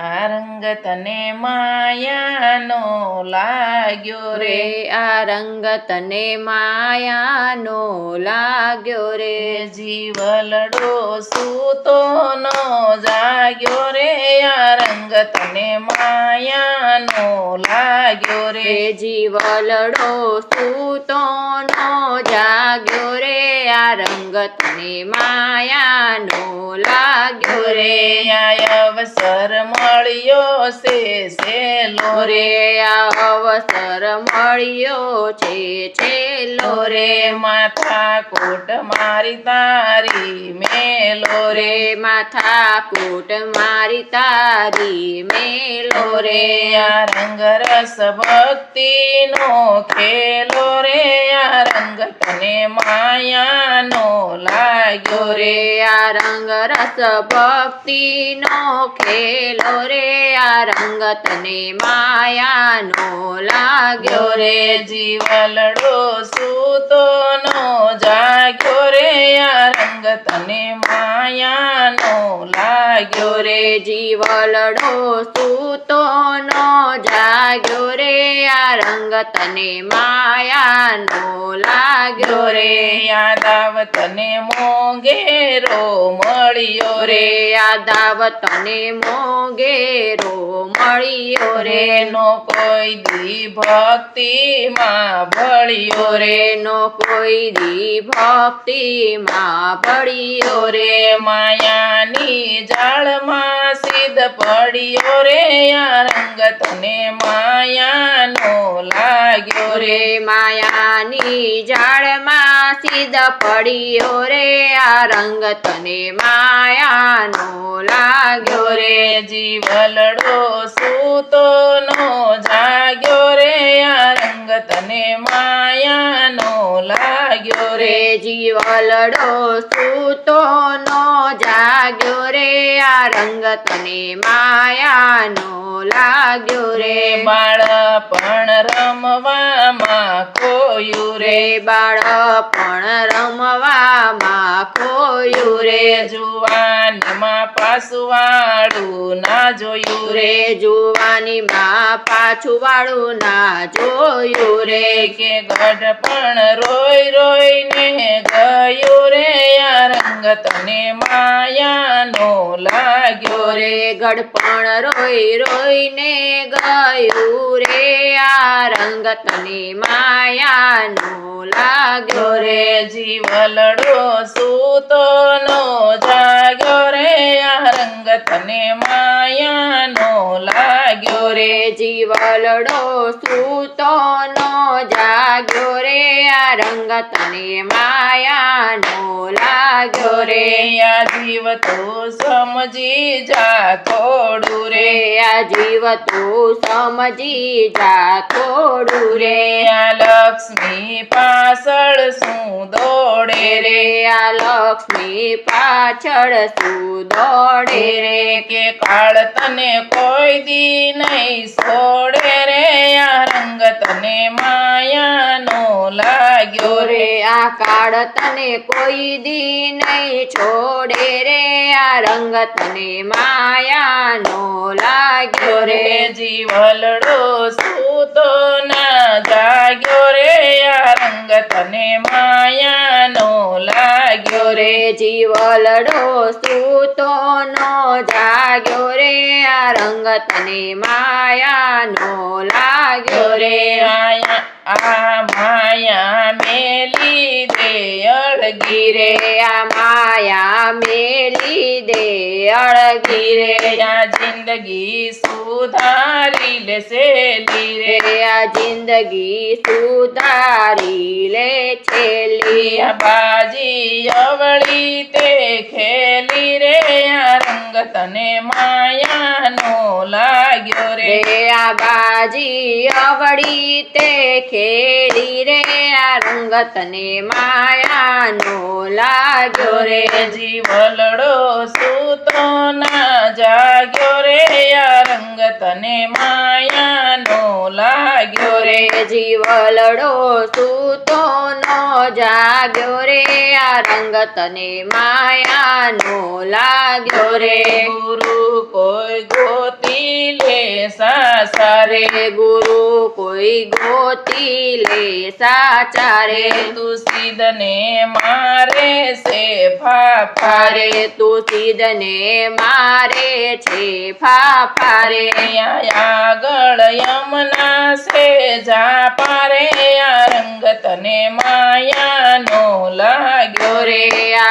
આ રંગ તને માયાનો લાગ્યો રે આ રંગ તને માયાનો લાગ્યો રે જીવ લડો સૂતો નો જાગ્યો રે આ રંગ તને માયાનો લાગ્યો રે જીવ લડો સૂતો નો જાગ્યો રે આ રંગ તને માયાનો લાગ્યો રે આ અવસર મળ્યો છે સેલો રે. આ અવસર મળ્યો છે છેલ્લો રે. માથા કોટ મારી તારી મેલો રે. માથા કોટ મારી તારી મેલો રે. આ રંગ રસ ભક્તિ નો ખેલો રે. આ રંગ તને માયાનો લાગ્યો રે આ રંગ રસ ભક્તિ નો ખેલો રે. આ રંગ તને માયાનો લાગ્યો ગયો રે. જીવલડો સૂતો નો જાગ્યો આ રંગ તને માયાનો લાગ્યો રે જીવ લડો સૂતો નો જાગ્યો રે આ રંગ તને માયાનો લાગ્યો ગયો રે. યાદાવ તને મોગેરો મળ્યો રે યાદાવ તને મોગેરો મળ્યો રે. નો કોઈ દી ભક્તિ માં ભળ્યો રે. નો કોઈ દી ભક્તિ માં પડ્યો રે માયાની જાળમાં સિદ્ધ પડ્યો રે આ રંગ તને માયાનો લાગ્યો રે. માયાની જાળમાં સીધ પડ્યો રે આ રંગ તને માયાનો લાગ્યો ગયો રે. જીવલડો સૂતો નો જાગ્યો રે આ રંગ તને માયાનો લાગ્યો રે જીવલડો સૂતો નો જાગ્યો રે. આ રંગ તને માયાનો લાગ્યો રે. બાળપણ રમવામાં ખોયું રે બાળપણ રમવામાં ખોયું રે જુવાનીમાં વાળું ના જોયું રે જુવાનીમાં પાછું વાળું ના જોયું રે કે કે ગઢપણ રોઈ ને આ રંગ તને માયાનો લાગ્યો રે. ગડપણ રોઈ રોઈને ગયું રે. આ રંગ તને માયાનો લાગ્યો ગયો રે. જીવલડો સૂતોનો જાગ્યો રે. આ રંગ તને માયાનો લાગ્યો રે. રે જીવલડો સૂતોનો જાગ્યો રે. આ રંગ તને માયાનો લાગ્યો ગયો રે. રે આ જીવ તો સમજી જા થોડું રે. આ જીવ તું સમજી જા થોડું રે. આ લક્ષ્મી પાછળ શું દોડે રે? આ લક્ષ્મી પાછળ શું દોડે રે? કે કાળ તને કોઈ દી નહીં છોડે રે. આ રંગ તને માયાનો લાગ્યો રે રે. આ કાળ તને કોઈ દી નહીં છોડે રે આ રંગ તને માયાનો લાગ્યો રે. જીવલડો સૂતો ના જાગ્યો રે આ રંગ તને માયાનો લાગ્યો રે. જીવલડો સૂતો નો જાગ્યો રે આ રંગ તને માયાનો લાગ્યો ગયો રે રે. આયા આ માયા મેલી દે અળગી રે. આ માયા મેલી દે અળગી રે. આ જિંદગી સુધારી લેશે લી રે રે આ જિંદગી સુધારી લે છેલી આ બાજી અવળી તે ખેલી રે. આ રંગ તને માયાનો લાગ્યો રે. આ બાજી અવળી તે ખેડી રે આ રંગ તને માયાનો લાગ્યો રે. જીવલડો સૂતો ના જાગ્યો રે આ રંગ તને માયાનો લાગ્યો રે. જીવલડો સૂતો નો જાગ્યો રે આ રંગ તને માયાનો લાગ્યો રે. ગુરુ કોઈ લે સાસારે ગુરુ કોઈ ગોતી લે સાચા રે. તું સીધને મારે છે ફાફા રે. રે મારે છે ફાફા રે. અહીંયા આગળ યમના છે, જા પારે રંગ તને માયાનો લા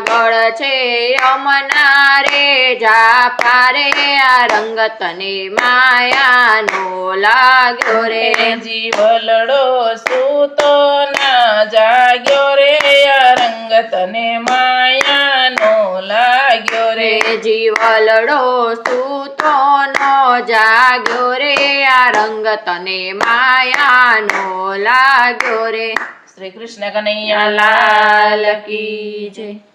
આગળ છે યમના રે જા રે આ રંગ તને માયાનો લાગ્યો રે. જીવલડો સૂતો ના જાગ્યો રે? આ રંગ તને માયાનો લાગ્યો રે. જીવલડો સૂતો નો જાગ્યો રે? આ રંગ તને માયાનો લાગ્યો રે. શ્રી કૃષ્ણ કનૈયા લાલ કી જય.